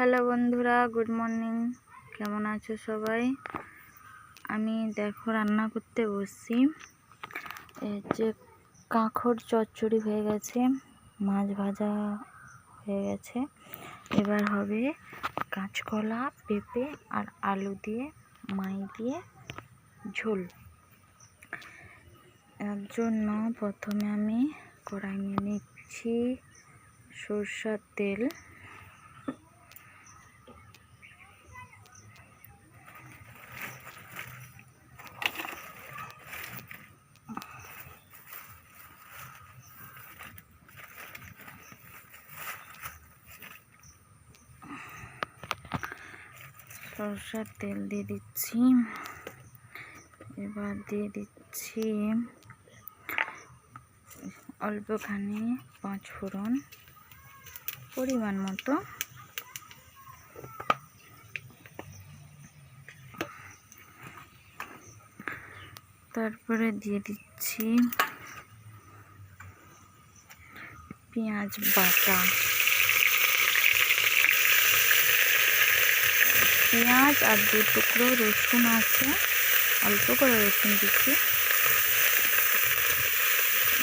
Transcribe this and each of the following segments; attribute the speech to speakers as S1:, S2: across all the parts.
S1: Hello বন্ধুরা, good morning. কেমন আছো সবাই? আমি দেখো রান্না করতে বসছি। এই যে কাঁকড় চচ্চড়ি হয়ে গেছে, মাছ ভাজা হয়ে গেছে। এবার হবে কাঁচকলা, পেঁপে আর আলু দিয়ে, মাই দিয়ে ঝোল। এর জন্য প্রথমে আমি কড়াই নিয়ে নিচ্ছি সরষার তেল। সরষার তেল দিয়ে দিচ্ছি। এবার দিয়ে দিচ্ছি অল্পখানি পাঁচ ফোড়ন পরিমাণ মতো। তারপরে দিয়ে দিচ্ছি পেঁয়াজ বাটা। পেঁয়াজ আর দু টুকরো রসুন আছে। অল্প করে রসুন দিচ্ছি।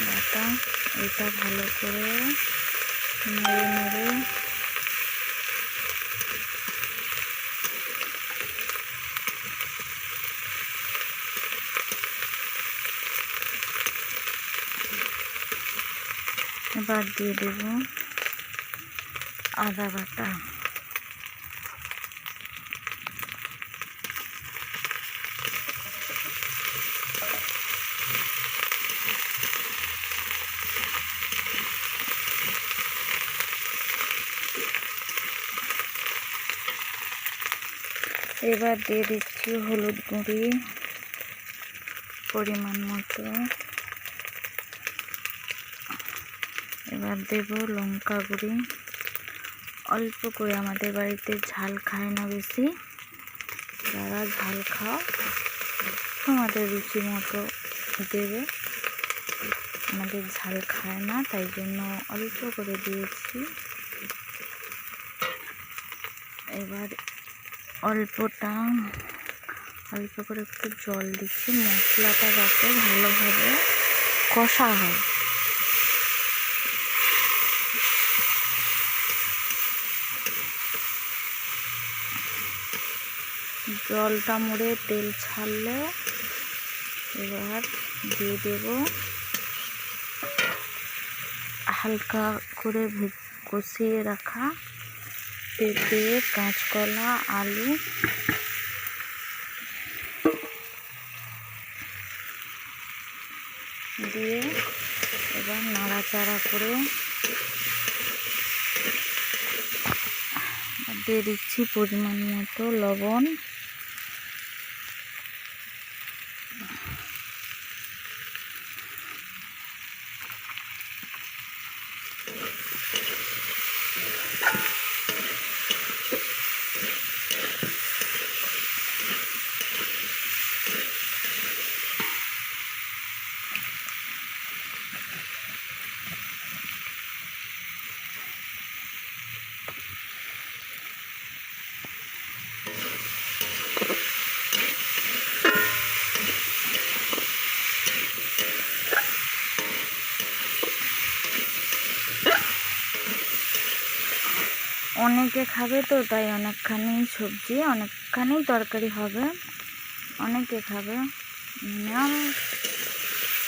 S1: বাটা, এটা ভালো করে নেড়ে নেড়ে। এবার দিয়ে দেব আদা বাটা। এবার দিয়ে দিচ্ছি হলুদ গুঁড়ি পরিমাণ মতো। এবার দেব লঙ্কা গুঁড়ি। অল্প করে আমাদের বাড়িতে ঝাল খায় না বেশি। যারা ঝাল খাও আমাদের রুচি মতো দেবে। আমাদের ঝাল খায় না, তাই জন্য অল্প করে দিয়েছি। এবার অল্পটা, অল্প করে একটু জল দিচ্ছি, মশলাটা যাতে ভালোভাবে কষা হয়। জলটা মরে তেল ছাড়লে এবার দিয়ে দেব হালকা করে কষিয়ে রাখা পেঁপে কাঁচকলা আলু। দিয়ে এবার নাড়াচাড়া করে দিয়ে দিচ্ছি পরিমাণ মতো লবণ। অনেকে খাবে তো, তাই অনেকখানি সবজি, অনেকখানি তরকারি হবে। অনেকে খাবে, মিনিমাম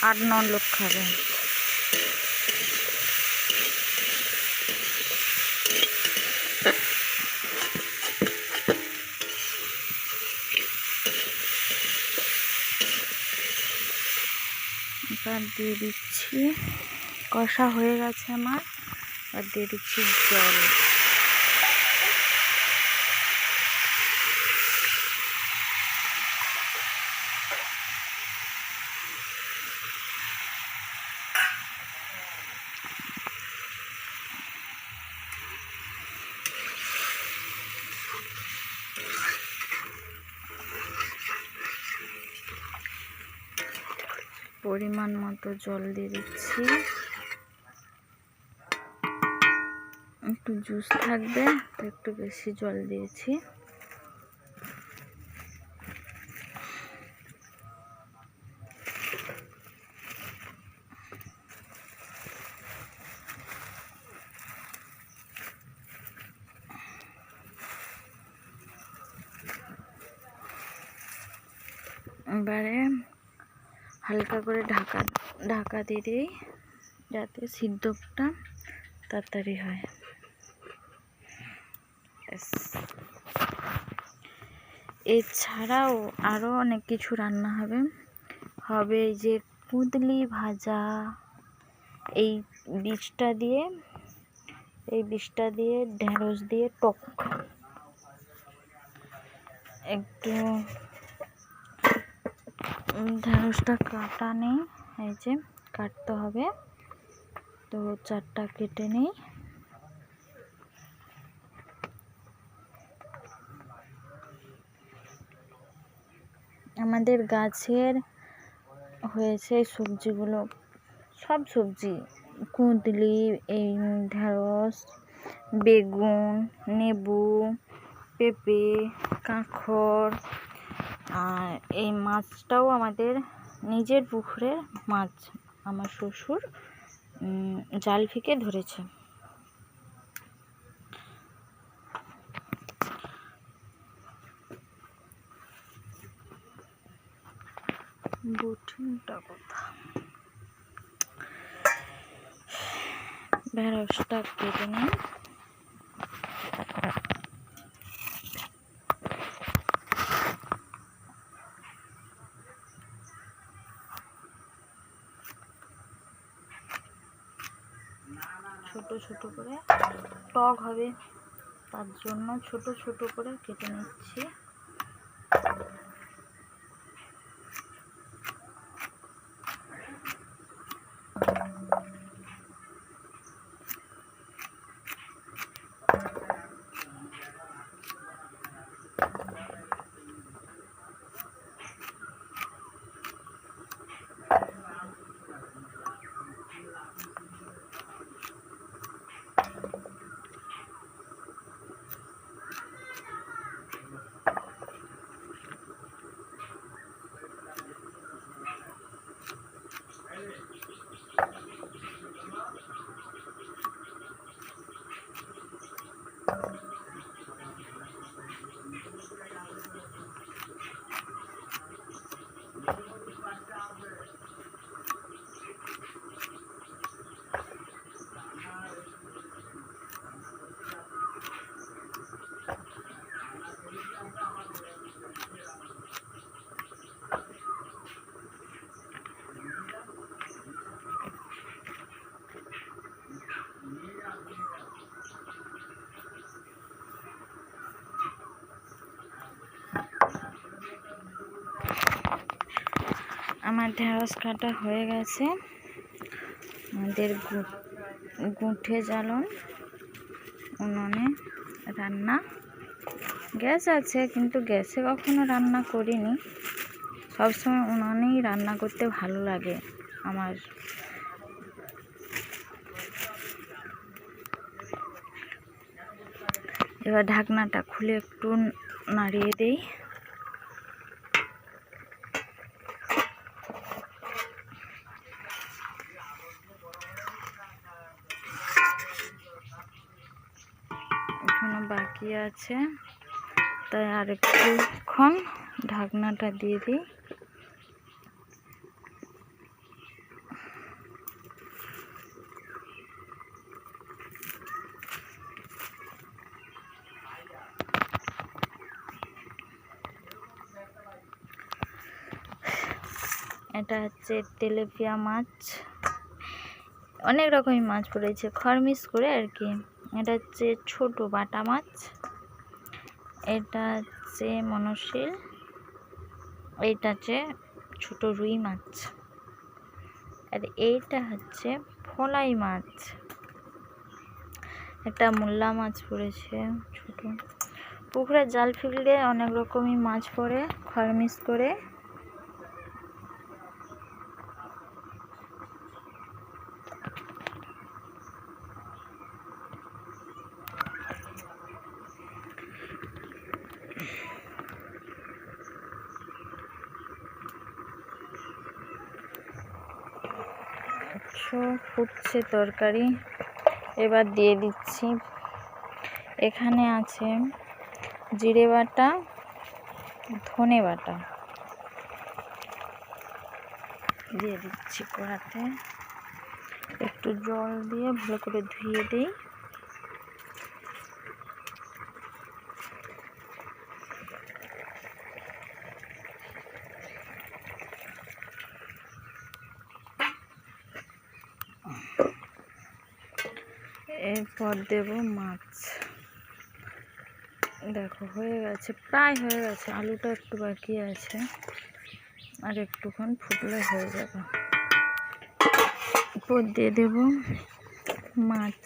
S1: আট ন লোক খাবে। এবার দিয়ে দিচ্ছি, কষা হয়ে গেছে আমার। আর দিয়ে দিচ্ছি জল। পরিমাণ মতো জল দিয়ে দিচ্ছি। একটু জুস থাকবে তো একটু বেশি জল দিয়েছি। এবারে হালকা করে ঢাকা ঢাকা দিয়ে দিই যাতে সিদ্ধটা তাড়াতাড়ি হয়। এছাড়াও আরও অনেক কিছু রান্না হবে। হবে যে কুঁদলি ভাজা। এই বীজটা দিয়ে, এই বীজটা দিয়ে ঢেঁড়স দিয়ে টক। একটু ঢেঁড়সটা কাটা নেই এই যে কাটতে হবে। তো চারটা কেটে নিই। আমাদের গাছের হয়েছে সবজিগুলো, সব সবজি, কুঁদলি, এই ঢেঁড়স, বেগুন নেবু পেঁপে কাঁকড় আর এই মাছটাও আমাদের নিজের পুকুরে মাছ, আমার শ্বশুর জাল ফেঁকে ধরেছে। ঢেঁড়সটা কেটে নিই। ছোট করে টক হবে। তার জন্য ছোট ছোট করে কেটে নিচ্ছি। আমার ঢেঁড়স কাটা হয়ে গেছে। আমাদের গুঁঠে জ্বালন, উনুনে রান্না। গ্যাস আছে, কিন্তু গ্যাসে কখনো রান্না করিনি। সবসময় উনুনেই রান্না করতে ভালো লাগে আমার। এবার ঢাকনাটা খুলে একটু নাড়িয়ে দেই। এখনও বাকি আছে। তাই আর একটুক্ষণ ঢাকনাটা দিয়ে দিই। এটা হচ্ছে তেলেপিয়া মাছ। অনেক রকমের মাছ পড়েছে, খরমিস করে আর কি। এটা হচ্ছে ছোট বাটা মাছ। এটা হচ্ছে মনশীল এইটা হচ্ছে ছোট রুই মাছ। আর এইটা হচ্ছে ফলাই মাছ। একটা মোল্লা মাছ পড়েছে ছোট। পুকুরে জাল ফেললে অনেক রকমই মাছ পড়ে খরমিস করে। ফুটছে তরকারি। এবার দিয়ে দিচ্ছি। এখানে আছে জিরে বাটা, ধনে বাটা। দিয়ে দিচ্ছি কড়াতে। একটু জল দিয়ে ভালো করে ধুয়ে দিই। এরপর দেব মাছ। দেখো, হয়ে গেছে, প্রায় হয়ে গেছে। আলুটা একটু বাকি আছে। আর একটুক্ষণ ফুটলে হয়ে যাবে। এরপর দিয়ে দেব মাছ।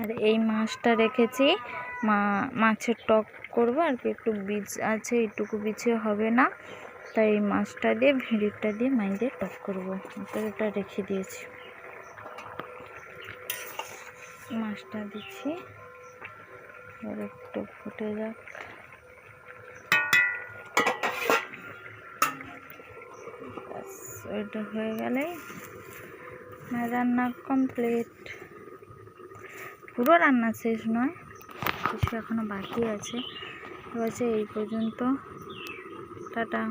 S1: আর এই মাছটা রেখেছি। মা, মাছের টক করব, আর কি একটু বীজ আছে, এইটুকু বীজে হবে না। তাই এই মাছটা দিয়ে ভিড়িটা দিয়ে মাই দিয়ে টক করব। এটা রেখে দিয়েছি। মাছটা দিচ্ছি। একটু ফুটে যাক। ওইটা হয়ে আমার রান্না কমপ্লিট পুরো রান্না শেষ নয় কিছু এখনও বাকি আছে। বলছে এই পর্যন্ত। টাটা।